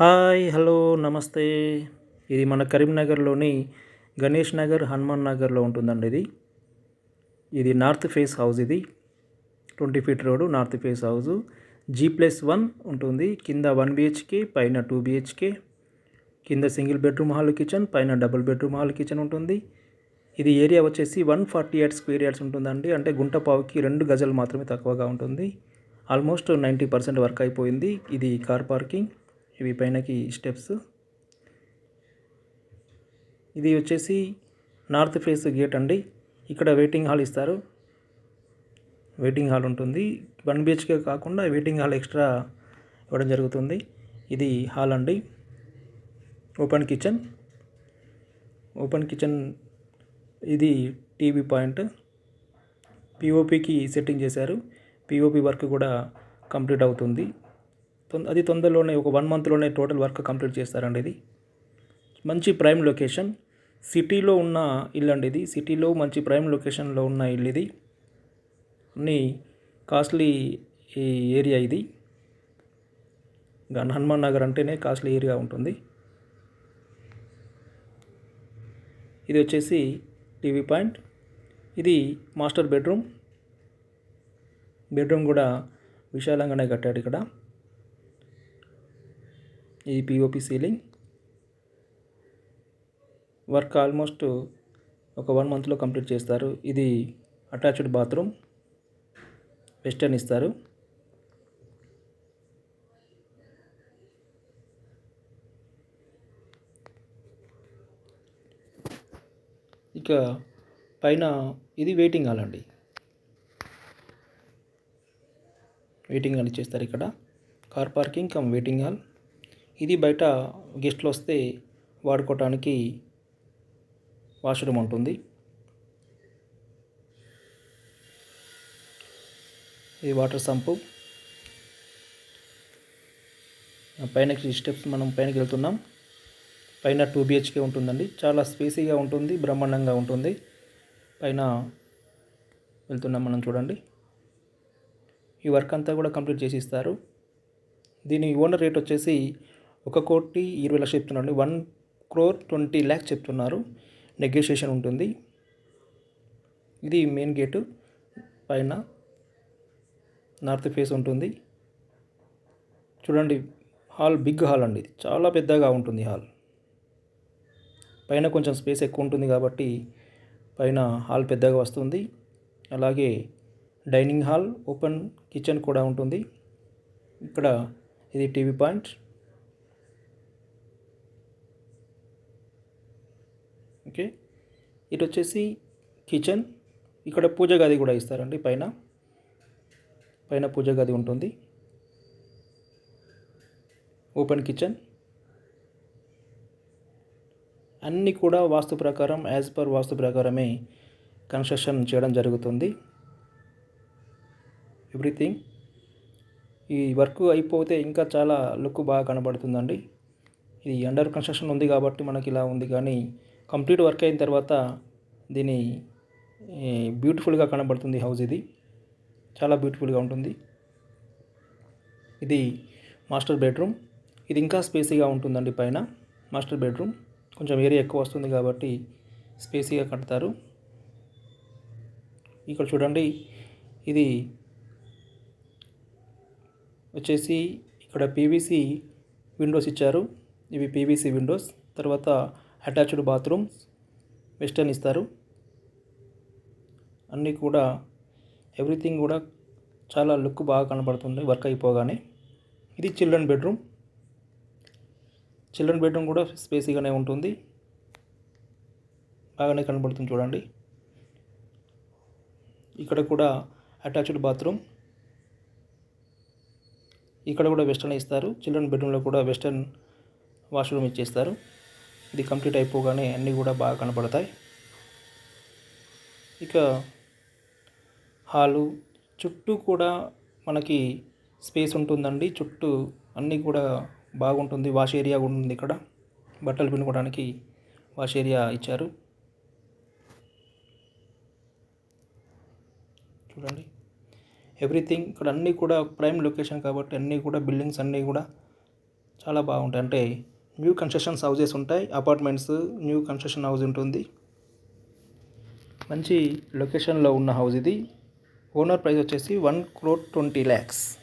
Hi hello నమస్తే. ఇది మన కరీంనగర్లోని గణేష్ నగర్ హనుమాన్ నగర్లో ఉంటుందండి ఇది. ఇది నార్త్ ఫేస్ హౌస్ ఇది. Twenty feet road north face house. G plus one ఉంటుంది. కింద వన్ బిహెచ్కే పైన టూ బిహెచ్కే. కింద సింగిల్ బెడ్రూమ్ హాల్ కిచెన్ పైన డబుల్ బెడ్రూమ్ హాల్ కిచెన్ ఉంటుంది. ఇది ఏరియా వచ్చేసి one forty eight square yards ఉంటుందండి. అంటే గుంటపావుకి రెండు గజలు మాత్రమే తక్కువగా ఉంటుంది. ఆల్మోస్ట్ నైంటీ పర్సెంట్ వర్క్ అయిపోయింది. ఇది కార్ పార్కింగ్. ఇవి పైనకి స్టెప్స్. ఇది వచ్చేసి నార్త్ ఫేస్ గేట్ అండి. ఇక్కడ వెయిటింగ్ హాల్ ఇస్తారు. వెయిటింగ్ హాల్ ఉంటుంది. వన్ బిహెచ్కే కాకుండా వెయిటింగ్ హాల్ ఎక్స్ట్రా ఇవ్వడం జరుగుతుంది. ఇది హాల్ అండి. Open kitchen. ఓపెన్ కిచెన్ ఇది టీవీ పాయింట్. పిఓపికి సెట్టింగ్ చేశారు. పిఓపి వర్క్ కూడా కంప్లీట్ అవుతుంది. అది తొందరలోనే ఒక వన్ మంత్లోనే టోటల్ వర్క్ కంప్లీట్ చేస్తారండి ఇది. మంచి ప్రైమ్ లొకేషన్. సిటీలో ఉన్న ఇల్లు అండి ఇది. సిటీలో మంచి ప్రైమ్ లొకేషన్లో ఉన్న ఇల్లు ఇది. అన్ని కాస్ట్లీ ఈ ఏరియా ఇది. హనుమాన్ నగర్ అంటేనే కాస్ట్లీ ఏరియా ఉంటుంది. ఇది వచ్చేసి టీవీ పాయింట్. ఇది మాస్టర్ బెడ్రూమ్. బెడ్రూమ్ కూడా విశాలంగానే కట్టాడు ఇక్కడ. ఇది పిఓపి సీలింగ్ వర్క్ ఆల్మోస్ట్ ఒక వన్ మంత్లో కంప్లీట్ చేస్తారు. ఇది అటాచ్డ్ బాత్రూమ్ వెస్టర్న్ ఇస్తారు. ఇక పైన ఇది వెయిటింగ్ హాల్ అండి. వెయిటింగ్ హాల్ ఇచ్చేస్తారు ఇక్కడ. Car parking cum waiting hall ఇది బయట గెస్ట్లు వస్తే వాడుకోవటానికి వాష్రూమ్ ఉంటుంది ఇది వాటర్ సంపు. పైనకి స్టెప్స్ మనం పైనకి వెళ్తున్నాం. పైన టూ బిహెచ్కే ఉంటుందండి. చాలా స్పేసీగా ఉంటుంది బ్రహ్మాండంగా ఉంటుంది. పైన వెళ్తున్నాం మనం చూడండి. ఈ వర్క్ అంతా కూడా కంప్లీట్ చేసి ఇస్తారు. దీని ఓనర్ రేట్ వచ్చేసి ఒక కోటి ఇరవై లక్షలు చెప్తున్నాడు వన్ క్రోర్ ట్వంటీ ల్యాక్స్ చెప్తున్నారు. నెగోషియేషన్ ఉంటుంది. ఇది మెయిన్ గేటు. పైన నార్త్ ఫేస్ ఉంటుంది. చూడండి హాల్ బిగ్ హాల్ అండి. ఇది చాలా పెద్దగా ఉంటుంది హాల్. పైన కొంచెం స్పేస్ ఎక్కువ ఉంటుంది కాబట్టి పైన హాల్ పెద్దగా వస్తుంది. అలాగే డైనింగ్ హాల్ ఓపెన్ కిచెన్ కూడా ఉంటుంది. ఇక్కడ ఇది టీవీ పాయింట్. ఓకే? ఇటు వచ్చేసి కిచెన్. ఇక్కడ పూజ గది కూడా ఇస్తారండి పైన. పైన పూజ గది ఉంటుంది. Open kitchen. అన్నీ కూడా వాస్తు ప్రకారం యాజ్ పర్ వాస్తు ప్రకారమే కన్స్ట్రక్షన్ చేయడం జరుగుతుంది. ఎవ్రీథింగ్ ఈ వర్క్ అయిపోతే ఇంకా చాలా లుక్ బాగా కనబడుతుందండి. ఇది అండర్ కన్స్ట్రక్షన్ ఉంది కాబట్టి మనకి ఇలా ఉంది కానీ కంప్లీట్ వర్క్ అయిన తర్వాత దీని బ్యూటిఫుల్గా కనబడుతుంది హౌస్ ఇది. చాలా బ్యూటిఫుల్గా ఉంటుంది. ఇది మాస్టర్ బెడ్రూమ్. ఇది ఇంకా స్పేసీగా ఉంటుందండి పైన. Master bedroom. కొంచెం ఏరియా ఎక్కువ వస్తుంది కాబట్టి స్పేసీగా కడతారు. ఇక్కడ చూడండి ఇది వచ్చేసి ఇక్కడ పీవీసీ విండోస్ ఇచ్చారు. ఇవి పీవీసీ విండోస్. తర్వాత అటాచ్డ్ బాత్రూమ్ వెస్టర్న్ ఇస్తారు. అన్నీ కూడా ఎవ్రీథింగ్ కూడా చాలా లుక్ బాగా కనబడుతుంది వర్క్ అయిపోగానే. ఇది చిల్డ్రన్ బెడ్రూమ్. చిల్డ్రన్ బెడ్రూమ్ కూడా స్పేసీగానే ఉంటుంది. బాగానే కనబడుతుంది చూడండి. ఇక్కడ కూడా అటాచ్డ్ బాత్రూమ్. ఇక్కడ కూడా వెస్టర్న్ ఇస్తారు. చిల్డ్రన్ బెడ్రూమ్లో కూడా వెస్టర్న్ వాష్రూమ్ ఇచ్చేస్తారు. ఇది కంప్లీట్ అయిపోగానే అన్నీ కూడా బాగా కనపడతాయి. ఇక హాలు చుట్టూ కూడా మనకి స్పేస్ ఉంటుందండి. చుట్టూ అన్నీ కూడా బాగుంటుంది. వాష్ ఏరియా కూడా ఉంది ఇక్కడ. బట్టలు పిండుకోవడానికి వాష్ ఏరియా ఇచ్చారు. చూడండి. ఎవ్రీథింగ్ ఇక్కడ అన్నీ కూడా ప్రైమ్ లొకేషన్ కాబట్టి అన్నీ కూడా బిల్డింగ్స్ అన్నీ కూడా చాలా బాగుంటాయి. అంటే న్యూ కన్స్ట్రక్షన్స్ హౌజెస్ ఉంటాయి అపార్ట్మెంట్స్ న్యూ కన్స్ట్రక్షన్ హౌస్ ఉంటుంది. మంచి లొకేషన్లో ఉన్న హౌస్ ఇది. ఓనర్ ప్రైస్ వచ్చేసి వన్ క్రోర్ ట్వంటీ ల్యాక్స్.